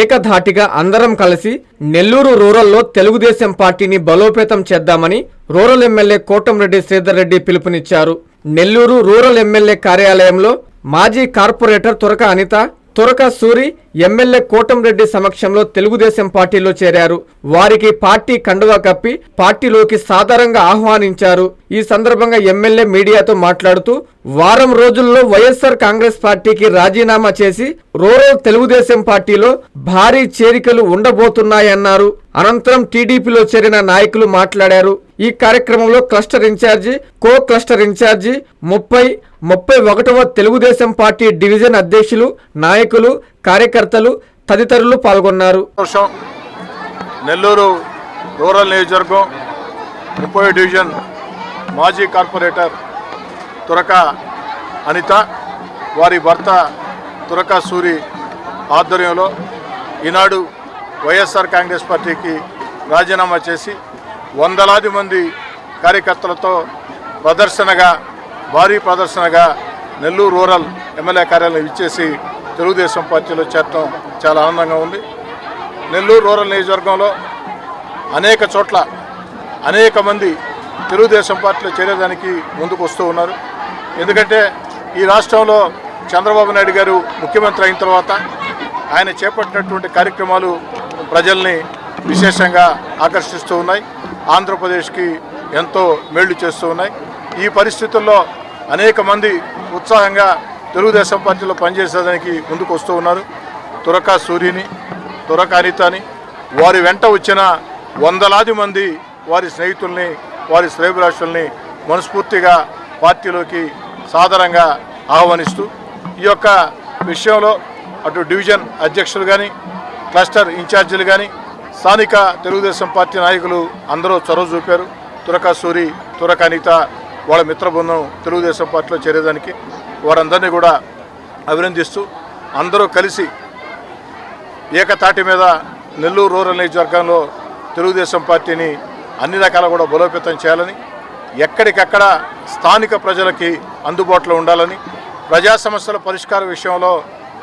ఏకధాటిగా అందరం కలిసి నెల్లూరు రూరల్లో తెలుగుదేశం పార్టీని బలోపేతం చేద్దామని రూరల్ ఎమ్మెల్యే కోటంరెడ్డి శ్రీధర్ రెడ్డి పిలుపునిచ్చారు. నెల్లూరు రూరల్ ఎమ్మెల్యే కార్యాలయంలో మాజీ కార్పొరేటర్ తురక అనిత తురక సూరి ఎమ్మెల్యే కోటంరెడ్డి సమక్షంలో తెలుగుదేశం పార్టీలో చేరారు. వారికి పార్టీ కండుగా కప్పి పార్టీలోకి సాధారణంగా ఆహ్వానించారు. ఈ సందర్భంగా ఎమ్మెల్యే మీడియాతో మాట్లాడుతూ వారం రోజుల్లో వైఎస్ఆర్ కాంగ్రెస్ పార్టీకి రాజీనామా చేసి రూరల్ తెలుగుదేశం పార్టీలో భారీ చేరికలు ఉండబోతున్నాయన్నారు. అనంతరం టీడీపీలో చేరిన నాయకులు మాట్లాడారు. ఈ కార్యక్రమంలో cluster in charge co cluster in charge ముప్పై ముప్పై ఒకటవ తెలుగుదేశం పార్టీ డివిజన్ అధ్యక్షులు నాయకులు కార్యకర్తలు తదితరులు పాల్గొన్నారు. నెల్లూరు రూరల్ నియోజకవర్గం ముప్పై డివిజన్ మాజీ కార్పొరేటర్ తురక అనిత వారి భర్త తురక సూరి ఆధ్వర్యంలో ఈనాడు వైఎస్ఆర్ కాంగ్రెస్ పార్టీకి రాజీనామా చేసి వందలాది మంది కార్యకర్తలతో ప్రదర్శనగా భారీ ప్రదర్శనగా నెల్లూరు రూరల్ ఎమ్మెల్యే కార్యాలయం ఇచ్చేసి తెలుగుదేశం పార్టీలో చేరటం చాలా ఆనందంగా ఉంది. నెల్లూరు రూరల్ నియోజకవర్గంలో అనేక చోట్ల అనేక మంది తెలుగుదేశం పార్టీలో చేరేదానికి ముందుకు వస్తూ ఉన్నారు. ఎందుకంటే ఈ రాష్ట్రంలో చంద్రబాబు నాయుడు గారు ముఖ్యమంత్రి అయిన తర్వాత ఆయన చేపట్టినటువంటి కార్యక్రమాలు ప్రజల్ని విశేషంగా ఆకర్షిస్తూ ఉన్నాయి. ఆంధ్రప్రదేశ్కి ఎంతో మేళ్ళు చేస్తూ ఉన్నాయి. ఈ పరిస్థితుల్లో అనేక మంది ఉత్సాహంగా తెలుగుదేశం పార్టీలో పనిచేసేదానికి ముందుకు వస్తూ ఉన్నారు. తురకా సూర్యుని తురక అనితని వారి వెంట వచ్చిన వందలాది మంది వారి స్నేహితుల్ని వారి శ్రేభిలాషుల్ని మనస్ఫూర్తిగా పార్టీలోకి సాధారణంగా ఆహ్వానిస్తూ ఈ యొక్క విషయంలో అటు డివిజన్ అధ్యక్షులు కానీ క్లస్టర్ ఇన్ఛార్జీలు కానీ స్థానిక తెలుగుదేశం పార్టీ నాయకులు అందరూ చొరవ చూపారు. తురక సూరి తురక అనిత వాళ్ళ మిత్ర బృందం తెలుగుదేశం పార్టీలో చేరేదానికి వారందరినీ కూడా అభినందిస్తూ అందరూ కలిసి ఏకతాటి మీద నెల్లూరు రూరల్ నియోజకవర్గంలో తెలుగుదేశం పార్టీని అన్ని రకాల కూడా బలోపేతం చేయాలని ఎక్కడికక్కడ స్థానిక ప్రజలకి అందుబాటులో ఉండాలని ప్రజా సమస్యల పరిష్కార విషయంలో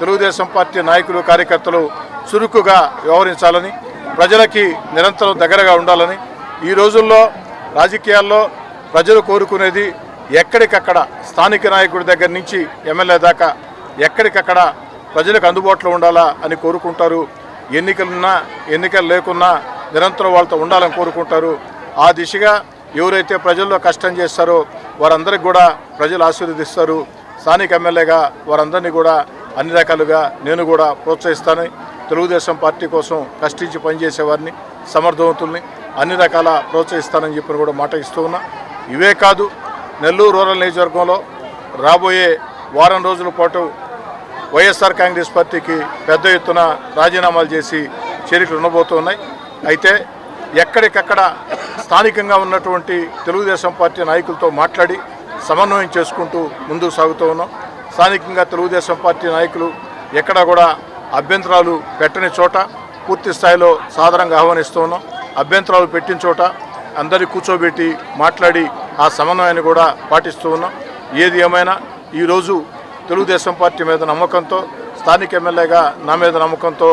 తెలుగుదేశం పార్టీ నాయకులు కార్యకర్తలు చురుకుగా వ్యవహరించాలని ప్రజలకి నిరంతరం దగ్గరగా ఉండాలని ఈ రోజుల్లో రాజకీయాల్లో ప్రజలు కోరుకునేది ఎక్కడికక్కడ స్థానిక నాయకుడి దగ్గర నుంచి ఎమ్మెల్యే దాకా ఎక్కడికక్కడ ప్రజలకు అందుబాటులో ఉండాలా అని కోరుకుంటారు. ఎన్నికలున్నా ఎన్నికలు లేకున్నా నిరంతరం వాళ్ళతో ఉండాలని కోరుకుంటారు. ఆ దిశగా ఎవరైతే ప్రజల్లో కష్టం చేస్తారో వారందరికి కూడా ప్రజలు ఆశీర్వదిస్తారు. స్థానిక ఎమ్మెల్యేగా వారందరినీ కూడా అన్ని రకాలుగా నేను కూడా ప్రోత్సహిస్తాను. తెలుగుదేశం పార్టీ కోసం కష్టించి పనిచేసేవారిని సమర్థవంతుల్ని అన్ని రకాల ప్రోత్సహిస్తానని చెప్పి కూడా మాట ఇస్తూ ఉన్నా. ఇవే కాదు నెల్లూరు రూరల్ నియోజకవర్గంలో రాబోయే వారం రోజుల పాటు వైఎస్ఆర్ కాంగ్రెస్ పార్టీకి పెద్ద ఎత్తున రాజీనామాలు చేసి చేరికలు ఉండబోతున్నాయి. అయితే ఎక్కడికక్కడ స్థానికంగా ఉన్నటువంటి తెలుగుదేశం పార్టీ నాయకులతో మాట్లాడి సమన్వయం చేసుకుంటూ ముందుకు సాగుతూ ఉన్నాం. స్థానికంగా తెలుగుదేశం పార్టీ నాయకులు ఎక్కడ కూడా అభ్యంతరాలు పెట్టని చోట పూర్తి స్థాయిలో సాధారణంగా ఆహ్వానిస్తూ ఉన్నాం. అభ్యంతరాలు పెట్టిన చోట అందరి కూర్చోబెట్టి మాట్లాడి ఆ సమన్వయాన్ని కూడా పాటిస్తూ ఉన్నాం. ఏది ఏమైనా ఈరోజు తెలుగుదేశం పార్టీ మీద నమ్మకంతో స్థానిక ఎమ్మెల్యేగా నా మీద నమ్మకంతో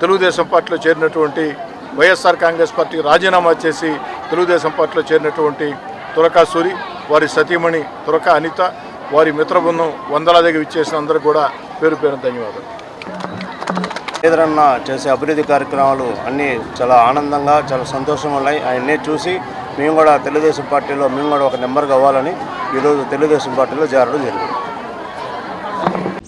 తెలుగుదేశం పార్టీలో చేరినటువంటి వైఎస్ఆర్ కాంగ్రెస్ పార్టీకి రాజీనామా చేసి తెలుగుదేశం పార్టీలో చేరినటువంటి తురకా సూరి వారి సతీమణి తురక అనిత వారి మిత్ర బృందం వందలాదిగా ఇచ్చేసిన అందరూ కూడా పేరు పేరు ధన్యవాదాలు. ఏదరన్నా చేసే అభివృద్ధి కార్యక్రమాలు అన్నీ చాలా ఆనందంగా చాలా సంతోషంగా ఉన్నాయి. అవన్నీ చూసి మేము కూడా తెలుగుదేశం పార్టీలో మేము కూడా ఒక నెంబర్ కావాలని ఈరోజు తెలుగుదేశం పార్టీలో చేరడం జరిగింది.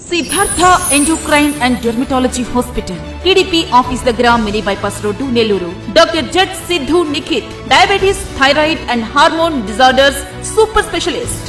Siddhartha endocrine and dermatology hospital TDP office దగ్గర mini bypass road Nellore. Doctor జట్ Siddhu Nikhit diabetes thyroid and hormone disorders super specialist